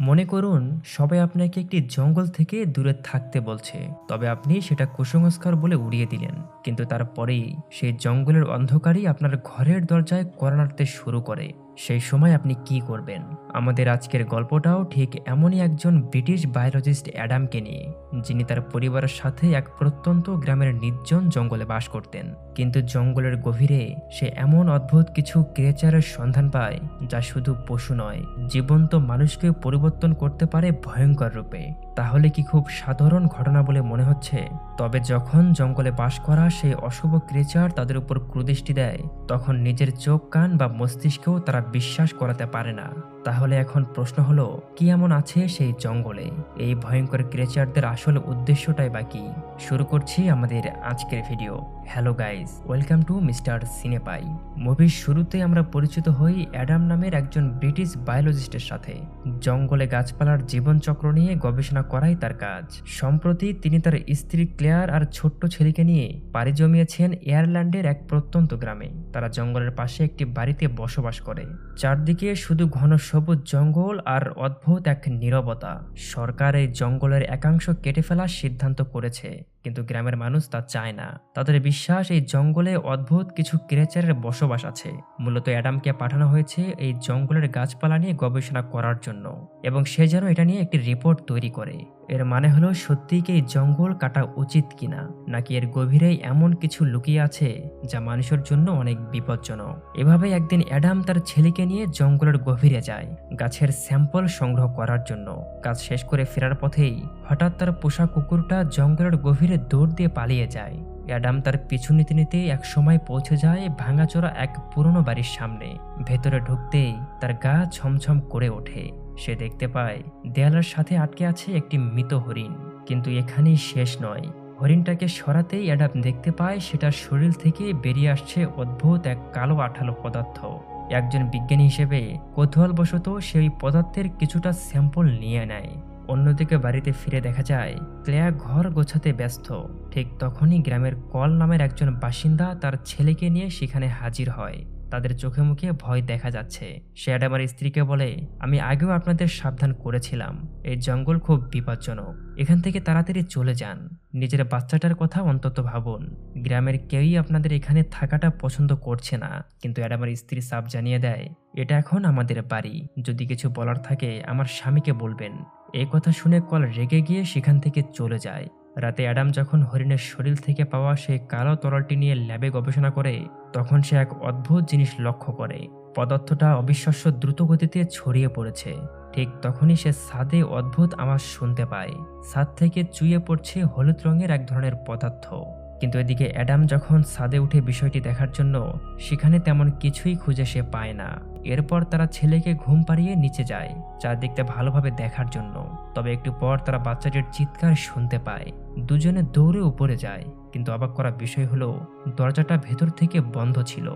মনে করুন, সবাই আপনাকে একটি জঙ্গল থেকে দূরে থাকতে বলছে। তবে আপনি সেটা কুসংস্কার বলে উড়িয়ে দিলেন। কিন্তু তারপরেই সেই জঙ্গলের অন্ধকারই আপনার ঘরের দরজায় করানাড়তে শুরু করে। সেই সময় আপনি কি করবেন? আমাদের আজকের গল্পটাও ঠিক এমনই একজন ব্রিটিশ বায়োলজিস্ট অ্যাডামকে নিয়ে, যিনি তার পরিবারের সাথে এক প্রত্যন্ত গ্রামের নির্জন জঙ্গলে বাস করতেন। কিন্তু জঙ্গলের গভীরে সে এমন অদ্ভুত কিছু ক্রিয়েচারের সন্ধান পায়, যা শুধু পশু নয়, জীবন্ত মানুষকে পরিবর্তন করতে পারে ভয়ঙ্কর রূপে। তাহলে কি খুব সাধারণ ঘটনা বলে মনে হচ্ছে? তবে যখন জঙ্গলে বাস করা সেই অশুভ ক্রেচার তাদের উপর ক্রুদৃষ্টি দেয়, তখন নিজের চোখ, কান বা মস্তিষ্কেও তারা বিশ্বাস করাতে পারে না। তাহলে এখন প্রশ্ন হলো, কি এমন আছে সেই জঙ্গলে? এই ভয়ঙ্কর ক্রেচারদের আসল উদ্দেশ্যটাই বা কি? শুরু করছি আমাদের আজকের video hello guys welcome to mister সিনেপাই মুভির শুরুতে আমরা পরিচিত হই অ্যাডাম নামের একজন ব্রিটিশ বায়োলজিস্টের সাথে। জঙ্গলে গাছপালার জীবনচক্র নিয়ে গবেষণা করাই তার কাজ। সম্প্রতি তিনি তার স্ত্রী ক্লেয়ার আর ছোট্ট ছেলেকে নিয়ে পাড়ি জমিয়েছেন এয়ারল্যান্ডের এক প্রত্যন্ত গ্রামে। তারা জঙ্গলের পাশে একটি বাড়িতে বসবাস করে। চারদিকে শুধু ঘন সবুজ জঙ্গল আর অদ্ভুত এক নীরবতা। সরকার এই জঙ্গলের একাংশ কেটে ফেলার সিদ্ধান্ত করেছে। কিন্তু গ্রামের মানুষ তা চায় না। তাদের বিশ্বাস এই জঙ্গলে অদ্ভুত কিছু ক্রেচারের বসবাস আছে। মূলত অ্যাডামকে পাঠানো হয়েছে এই জঙ্গলের গাছপালা নিয়ে গবেষণা করার জন্য এবং সে যেন এটা নিয়ে একটি রিপোর্ট তৈরি করে। এর মানে হলো সত্যিই কি এই জঙ্গল কাটা উচিত কিনা, নাকি এর গভীরেই এমন কিছু লুকিয়ে আছে যা মানুষের জন্য অনেক বিপজ্জনক? এভাবে একদিন অ্যাডাম তার ছেলেকে নিয়ে জঙ্গলের গভীরে যায়। গাছের স্যাম্পল সংগ্রহ করার জন্য। কাজ শেষ করে ফেরার পথেই হঠাৎ তার পোষা কুকুরটা জঙ্গলের গভীরে দৌড় দিয়ে পালিয়ে যায়। অ্যাডাম তার পিছু নিতে নিতে এক সময় পৌঁছে যায় ভাঙাচোরা এক পুরনো বাড়ির সামনে। ভেতরে ঢুকতেই তার গা ছমছম করে ওঠে। সে দেখতে পায়, দেয়ালের সাথে আটকে আছে একটি মৃত হরিণ। কিন্তু এখানেই শেষ নয়। হরিণটাকে সরাতেই অ্যাডাম দেখতে পায়, সেটার শরীর থেকে বেরিয়ে আসছে অদ্ভুত এক কালো আঠালো পদার্থ। একজন বিজ্ঞানী হিসেবে কৌতূহলবশত সেই পদার্থের কিছুটা স্যাম্পল নিয়ে নেয়। অন্যদিকে বাড়িতে ফিরে দেখা যায়, ক্লেয়া ঘর গোছাতে ব্যস্ত। ঠিক তখনই গ্রামের কল নামের একজন বাসিন্দা তার ছেলেকে নিয়ে সেখানে হাজির হয়। তাদের চোখে মুখে ভয় দেখা যাচ্ছে। সে অ্যাডামার স্ত্রীকে বলে, আমি আগেও আপনাদের সাবধান করেছিলাম। এই জঙ্গল খুব বিপজ্জনক। এখান থেকে তাড়াতাড়ি চলে যান। নিজের বাচ্চাটার কথা অন্তত ভাবুন। গ্রামের কেউই আপনাদের এখানে থাকাটা পছন্দ করছে না। কিন্তু অ্যাডামার স্ত্রী সাপ জানিয়ে দেয়, এটা এখন আমাদের বাড়ি। যদি কিছু বলার থাকে, আমার স্বামীকে বলবেন। এই কথা শুনে কল রেগে গিয়ে সেখান থেকে চলে যায়। রাতে অ্যাডাম যখন হরিণের শরীর থেকে পাওয়া সেই কালো তরলটি নিয়ে ল্যাবে গবেষণা করে, তখন সে এক অদ্ভুত জিনিস লক্ষ্য করে। পদার্থটা অবিশ্বাস্য দ্রুত গতিতে ছড়িয়ে পড়েছে। ঠিক তখনই সে ছাদে অদ্ভুত আওয়াজ শুনতে পায়। ছাদ থেকে চুইয়ে পড়ছে হলুদ রঙের এক ধরনের পদার্থ। কিন্তু এদিকে অ্যাডাম যখন ছাদে উঠে বিষয়টি দেখার জন্য, সেখানে তেমন কিছুই খুঁজে সে পায় না। এরপর তারা ছেলেকে ঘুম পাড়িয়ে নিচে যায়, চারদিকটা ভালোভাবে দেখার জন্য। তবে একটু পর তারা বাচ্চাটির চিৎকার শুনতে পায়। দুজনে দৌড়ে উপরে যায়, কিন্তু অবাক করা বিষয় হলো, দরজাটা ভেতর থেকে বন্ধ ছিল।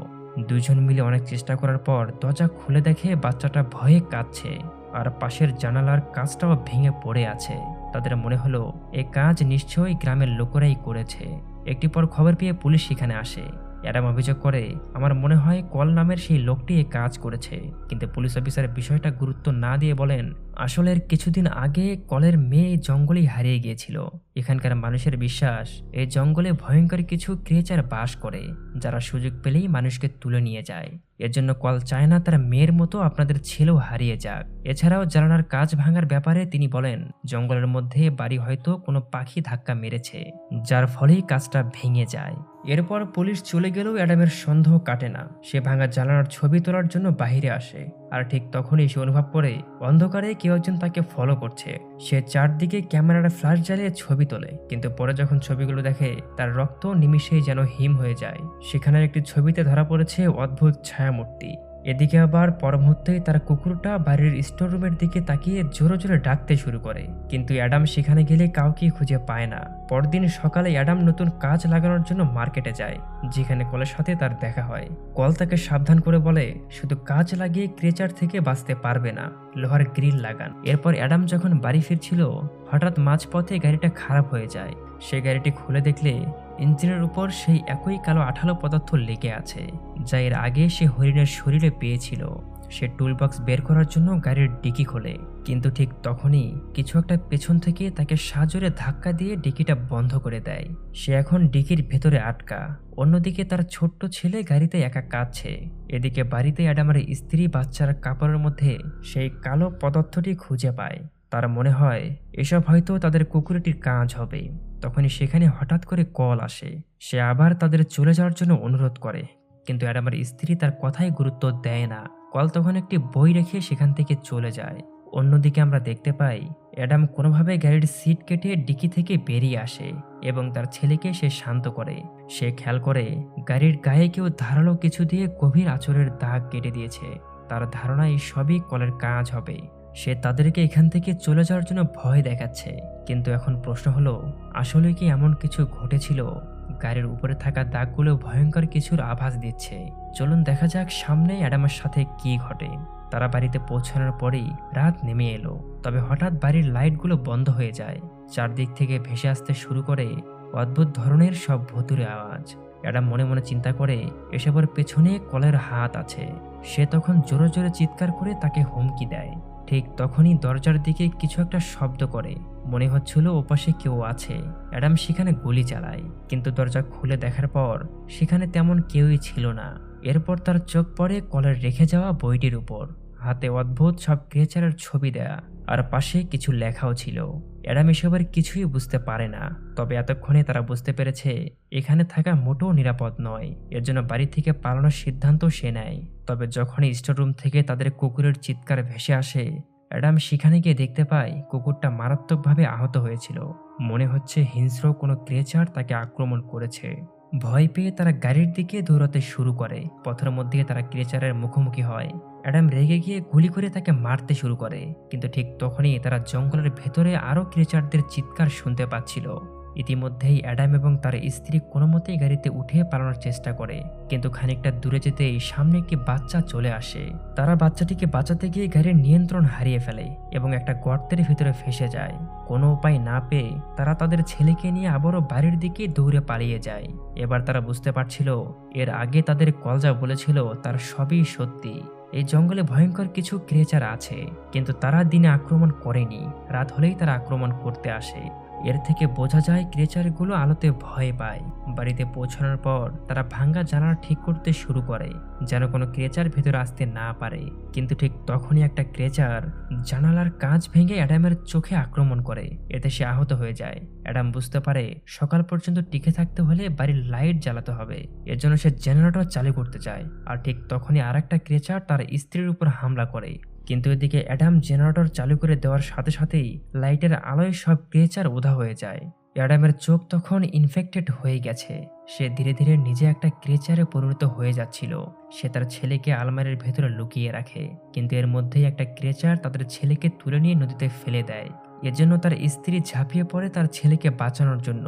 দুজন মিলে অনেক চেষ্টা করার পর দরজা খুলে দেখে বাচ্চাটা ভয়ে কাঁদছে, আর পাশের জানালার কাজটাও ভেঙে পড়ে আছে। তাদের মনে হলো, এ কাজ নিশ্চয়ই গ্রামের লোকেরাই করেছে। একটি পর খবর পেয়ে পুলিশ সেখানে আসে। অ্যাডাম অভিযোগ করে, আমার মনে হয় কল নামের সেই লোকটি এ কাজ করেছে। কিন্তু পুলিশ অফিসার বিষয়টা গুরুত্ব না দিয়ে বলেন আসলে কিছুদিন আগে কলের মেয়ে জঙ্গলেই হারিয়ে গিয়েছিল। এখানকার মানুষের বিশ্বাস এই জঙ্গলে ভয়ঙ্কর কিছু ক্রিয়েচার বাস করে, যারা সুযোগ পেলেই মানুষকে তুলে নিয়ে যায়। এর জন্য কল চায় না তার মেয়ের মতো আপনাদের ছেলেও হারিয়ে যাক। এছাড়াও জানালার কাজ ভাঙার ব্যাপারে তিনি বলেন, জঙ্গলের মধ্যে বাড়ি হয়তো কোনো পাখি ধাক্কা মেরেছে, যার ফলেই কাজটা ভেঙে যায়। এরপর পুলিশ চলে গেলেও অ্যাডামের সন্দেহ কাটে না। সে ভাঙা জানালার ছবি তোলার জন্য বাহিরে আসে। আর ঠিক তখনই সে অনুভব করে অন্ধকারে কেউ একজন তাকে ফলো করছে। সে চারদিকে ক্যামেরার ফ্ল্যাশ জ্বালিয়ে ছবি তোলে, কিন্তু পরে যখন ছবিগুলো দেখে, তার রক্ত নিমিশেই যেন হিম হয়ে যায়। সেখানের একটি ছবিতে ধরা পড়েছে অদ্ভুত ছায়ামূর্তি। এদিকে আবার পর মুহূর্তেই তার কুকুরটা বাড়ির স্টোর রুমের দিকে তাকিয়ে জোরে জোরে ডাকতে শুরু করে। কিন্তু অ্যাডাম সেখানে গেলে কাউকে খুঁজে পায় না। পরদিন সকালে অ্যাডাম নতুন কাজ লাগানোর জন্য মার্কেটে যায়, যেখানে কলের সাথে তার দেখা হয়। কল তাকে সাবধান করে বলে, শুধু কাজ লাগিয়ে ক্রেচার থেকে বাঁচতে পারবে না, লোহার গ্রিল লাগান। এরপর অ্যাডাম যখন বাড়ি ফিরছিল, হঠাৎ মাঝপথে গাড়িটা খারাপ হয়ে যায়। সে গাড়িটি খুলে দেখলে, ইঞ্জিনের উপর সেই একই কালো আঠালো পদার্থ লেগে আছে। যা এর আগে সে হরিণের শরীরে পেয়েছিল। সে টুলবক্স বের করার জন্য গাড়ির ডিকি খোলে। কিন্তু ঠিক তখনই কিছু একটা পেছন থেকে তাকে সাজরে ধাক্কা দিয়ে ডিকিটা বন্ধ করে দেয়। সে এখন ডিকির ভেতরে আটকা। অন্যদিকে তার ছোট্ট ছেলে গাড়িতে একা কাঁদছে। এদিকে বাড়িতে অ্যাডামের স্ত্রী বাচ্চার কাপড়ের মধ্যে সেই কালো পদার্থটি খুঁজে পায়। তার মনে হয়, এসব হয়তো তাদের কুকুরটির কাজ হবে। তখনই সেখানে হঠাৎ করে কল আসে। সে আবার তাদের চলে যাওয়ার জন্য অনুরোধ করে। কিন্তু অ্যাডামের স্ত্রী তার কথায় গুরুত্ব দেয় না। কল তখন একটি বই রেখে সেখান থেকে চলে যায়। অন্যদিকে আমরা দেখতে পাই, অ্যাডাম কোনোভাবে গাড়ির সিট কেটে ডিকি থেকে বেরিয়ে আসে এবং তার ছেলেকে সে শান্ত করে। সে খেয়াল করে গাড়ির গায়ে কেউ ধারালো কিছু দিয়ে গভীর আচরের দাগ কেটে দিয়েছে। তার ধারণা এই সবই কলের কাজ হবে। সে তাদেরকে এখান থেকে চলে যাওয়ার জন্য ভয় দেখাচ্ছে। কিন্তু এখন প্রশ্ন হলো, আসলে কি এমন কিছু ঘটেছিল? গাড়ির উপরে থাকা দাগগুলো ভয়ঙ্কর কিছুর আভাস দিচ্ছে। চলুন দেখা যাক সামনে অ্যাডামের সাথে কি ঘটে। তারা বাড়িতে পৌঁছানোর পরেই রাত নেমে এলো। তবে হঠাৎ বাড়ির লাইটগুলো বন্ধ হয়ে যায়। চারদিক থেকে ভেসে আসতে শুরু করে অদ্ভুত ধরনের সব ভুতুরে আওয়াজ। অ্যাডাম মনে মনে চিন্তা করে, এসবের পেছনে কলের হাত আছে। সে তখন জোরে জোরে চিৎকার করে তাকে হুমকি দেয়। ঠিক তখনই দরজার দিকে কিছু একটা শব্দ করে। মনে হচ্ছিল ওপাশে কেউ আছে। অ্যাডাম সেখানে গুলি চালায়, কিন্তু দরজা খুলে দেখার পর সেখানে তেমন কেউই ছিল না। এরপর তার চোখ পড়ে কলের রেখে যাওয়া বইটির উপর। হাতে অদ্ভুত সব ক্রিয়েচারের ছবি দেয়া, আর পাশে কিছু লেখাও ছিল। অ্যাডাম এসবের কিছুই বুঝতে পারে না, তবে এতক্ষণে তারা বুঝতে পেরেছে, এখানে থাকা মোটেও নিরাপদ নয়। এর জন্য বাড়ি থেকে পালানোর সিদ্ধান্ত সে নেয়। তবে যখনই স্টোররুম থেকে তাদের কুকুরের চিৎকার ভেসে আসে অ্যাডাম সেখানে গিয়ে দেখতে পায় কুকুরটা মারাত্মকভাবে আহত হয়েছিল। মনে হচ্ছে হিংস্র কোনো ক্রেচার তাকে আক্রমণ করেছে। ভয় পেয়ে তারা গাড়ির দিকে দৌড়াতে শুরু করে। পথের মধ্যে তারা ক্রেচারের মুখোমুখি হয়। অ্যাডাম রেগে গিয়ে গুলি করে তাকে মারতে শুরু করে। কিন্তু ঠিক তখনই তারা জঙ্গলের ভেতরে আরও ক্রেচারদের চিৎকার শুনতে পাচ্ছিল। ইতিমধ্যেই অ্যাডাম এবং তার স্ত্রী কোনো মতেই গাড়িতে উঠে পালানোর চেষ্টা করে, কিন্তু খানিকটা দূরে যেতেই সামনে একটি বাচ্চা চলে আসে। তারা বাচ্চাটিকে বাঁচাতে গিয়ে গাড়ির নিয়ন্ত্রণ হারিয়ে ফেলে এবং একটা গর্তের ভিতরে ফেসে যায়। কোনো উপায় না পেয়ে তারা তাদের ছেলেকে নিয়ে আবারও বাড়ির দিকে দৌড়ে পালিয়ে যায়। এবার তারা বুঝতে পারছিল, এর আগে তাদের কলজা বলেছিল তার সবই সত্যি। এই জঙ্গলে ভয়ঙ্কর কিছু ক্রিয়েচার আছে, কিন্তু তারা দিনে আক্রমণ করেনি। রাত হলেই তারা আক্রমণ করতে আসে। এর থেকে বোঝা যায় ক্রেচারগুলো আলোতে ভয় পায়। বাড়িতে পৌঁছানোর পর তারা ভাঙ্গা জানালা ঠিক করতে শুরু করে, যেন কোনো ক্রেচার ভেতরে আসতে না পারে। কিন্তু ঠিক তখনই একটা ক্রেচার জানালার কাঁচ ভেঙে অ্যাডামের চোখে আক্রমণ করে। এতে সে আহত হয়ে যায়। অ্যাডাম বুঝতে পারে সকাল পর্যন্ত টিকে থাকতে হলে বাড়ির লাইট জ্বালাতে হবে। এর জন্য সে জেনারেটর চালু করতে চায়। আর ঠিক তখনই আর একটা ক্রিয়েচার তার স্ত্রীর উপর হামলা করে। কিন্তু এদিকে অ্যাডাম জেনারেটর চালু করে দেওয়ার সাথে সাথেই লাইটের আলোয় সব ক্রিয়েচার উধা হয়ে যায়। অ্যাডামের চোখ তখন ইনফেক্টেড হয়ে গেছে। সে ধীরে ধীরে নিজে একটা ক্রিয়েচারে পরিণত হয়ে যাচ্ছিল। সে তার ছেলেকে আলমারির ভেতরে লুকিয়ে রাখে। কিন্তু এর মধ্যেই একটা ক্রিয়েচার তাদের ছেলেকে তুলে নিয়ে নদীতে ফেলে দেয়। এজন্য তার স্ত্রী ঝাঁপিয়ে পড়ে তার ছেলেকে বাঁচানোর জন্য।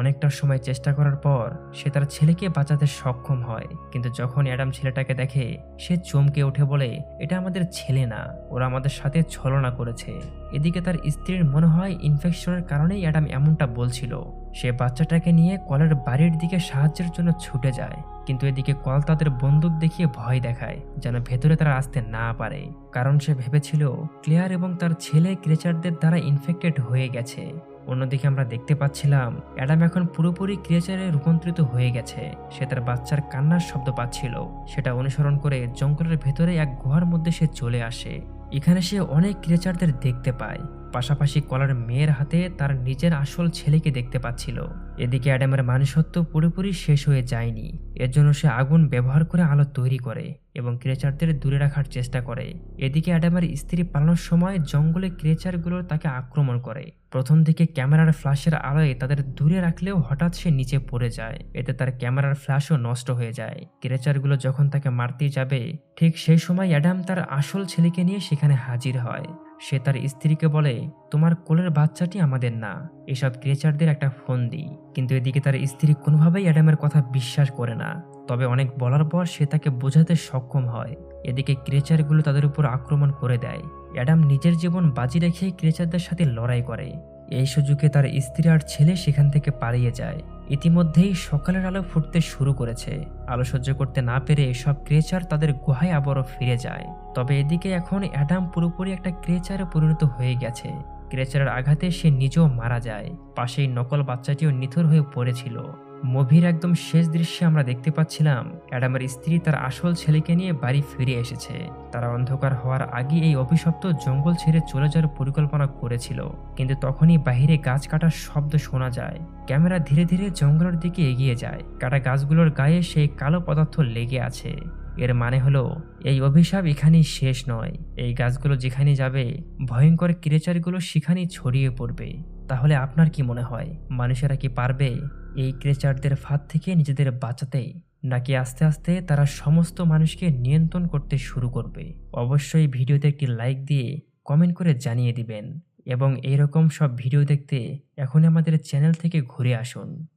অনেকটা সময় চেষ্টা করার পর সে তার ছেলেকে বাঁচাতে সক্ষম হয়। কিন্তু যখন অ্যাডাম ছেলেটাকে দেখে, সে চমকে উঠে বলে, এটা আমাদের ছেলে না, ওরা আমাদের সাথে ছলনা করেছে। এদিকে তার স্ত্রীর মনে হয় ইনফেকশনের কারণেই অ্যাডাম এমনটা বলছিল। সে বাচ্চাটাকে নিয়ে কলের বাড়ির দিকে সাহায্যের জন্য ছুটে যায়, কিন্তু এদিকে কল তাদের বন্দুক দেখিয়ে ভয় দেখায়, যেন ভেতরে তারা আসতে না পারে। কারণ সে ভেবেছিল, ক্লেয়ার এবং তার ছেলে ক্রেচারদের দ্বারা ইনফেক্টেড হয়ে গেছে। অন্যদিকে আমরা দেখতে পাচ্ছিলাম, অ্যাডাম এখন পুরোপুরি ক্রিয়েচারে রূপান্তরিত হয়ে গেছে। সে তার বাচ্চার কান্নার শব্দ পাচ্ছিল। সেটা অনুসরণ করে জঙ্গলের ভেতরে এক গুহার মধ্যে সে চলে আসে। এখানে সে অনেক ক্রিয়েচারদের দেখতে পায়। পাশাপাশি কলার মেয়ের হাতে তার নিজের আসল ছেলেকে দেখতে পাচ্ছিল। এদিকে অ্যাডামের মানুষত্ব পুরোপুরি শেষ হয়ে যায়নি। এর জন্য সে আগুন ব্যবহার করে আলো তৈরি করে এবং ক্রেচারদের দূরে রাখার চেষ্টা করে। এদিকে অ্যাডামের স্ত্রী পালানোর সময় জঙ্গলে ক্রেচারগুলো তাকে আক্রমণ করে। প্রথম দিকে ক্যামেরার ফ্ল্যাশের আলোয় তাদের দূরে রাখলেও হঠাৎ সে নিচে পড়ে যায়। এতে তার ক্যামেরার ফ্ল্যাশও নষ্ট হয়ে যায়। ক্রেচারগুলো যখন তাকে মারতে যাবে, ঠিক সেই সময় অ্যাডাম তার আসল ছেলেকে নিয়ে সেখানে হাজির হয়। সে তার স্ত্রীকে বলে, তোমার কোলের বাচ্চাটি আমাদের না। এসব ক্রিয়েচারদের একটা ফোন দিই কিন্তু এদিকে তার স্ত্রী কোনোভাবেই অ্যাডামের কথা বিশ্বাস করে না। তবে অনেক বলার পর সে তাকে বোঝাতে সক্ষম হয়। এদিকে ক্রেচারগুলো তাদের উপর আক্রমণ করে দেয়। অ্যাডাম নিজের জীবন বাজি রেখে ক্রেচারদের সাথে লড়াই করে। এই সুযোগে তার স্ত্রী আর ছেলে সেখান থেকে পালিয়ে যায়। ইতিমধ্যেই সকালের আলো ফুটতে শুরু করেছে। আলো সহ্য করতে না পেরে সব ক্রেচার তাদের গুহায় আবারও ফিরে যায়। তবে এদিকে এখন অ্যাডাম পুরোপুরি একটা ক্রেচারে পরিণত হয়ে গেছে। ক্রেচারের আঘাতে সে নিজেও মারা যায়। পাশেই নকল বাচ্চাটিও নিথর হয়ে পড়েছিল। মুভির একদম শেষ দৃশ্যে আমরা দেখতে পাচ্ছিলাম, অ্যাডামের স্ত্রী তার আসল ছেলেকে নিয়ে বাড়ি ফিরে এসেছে। তারা অন্ধকার হওয়ার আগে এই অভিশপ্ত জঙ্গল ছেড়ে চলে যাওয়ার পরিকল্পনা করেছিল। কিন্তু তখনই বাইরে গাছ কাটার শব্দ শোনা যায়। ক্যামেরা ধীরে ধীরে জঙ্গলের দিকে এগিয়ে যায়। কাটা গাছগুলোর গায়ে সেই কালো পদার্থ লেগে আছে। এর মানে হলো, এই অভিশাপ এখানেই শেষ নয়। এই গাছগুলো যেখানে যাবে, ভয়ঙ্কর ক্রেচারগুলো সেখানেই ছড়িয়ে পড়বে। তাহলে আপনার কি মনে হয়? মানুষেরা কি পারবে? এই ক্রেচারদের ফাঁদ থেকে নিজেদের বাঁচাতে, নাকি আস্তে আস্তে তারা সমস্ত মানুষকে নিয়ন্ত্রণ করতে শুরু করবে? অবশ্যই ভিডিওতে একটি লাইক দিয়ে কমেন্ট করে জানিয়ে দিবেন। এবং এরকম সব ভিডিও দেখতে এখন আমাদের চ্যানেল থেকে ঘুরে আসুন।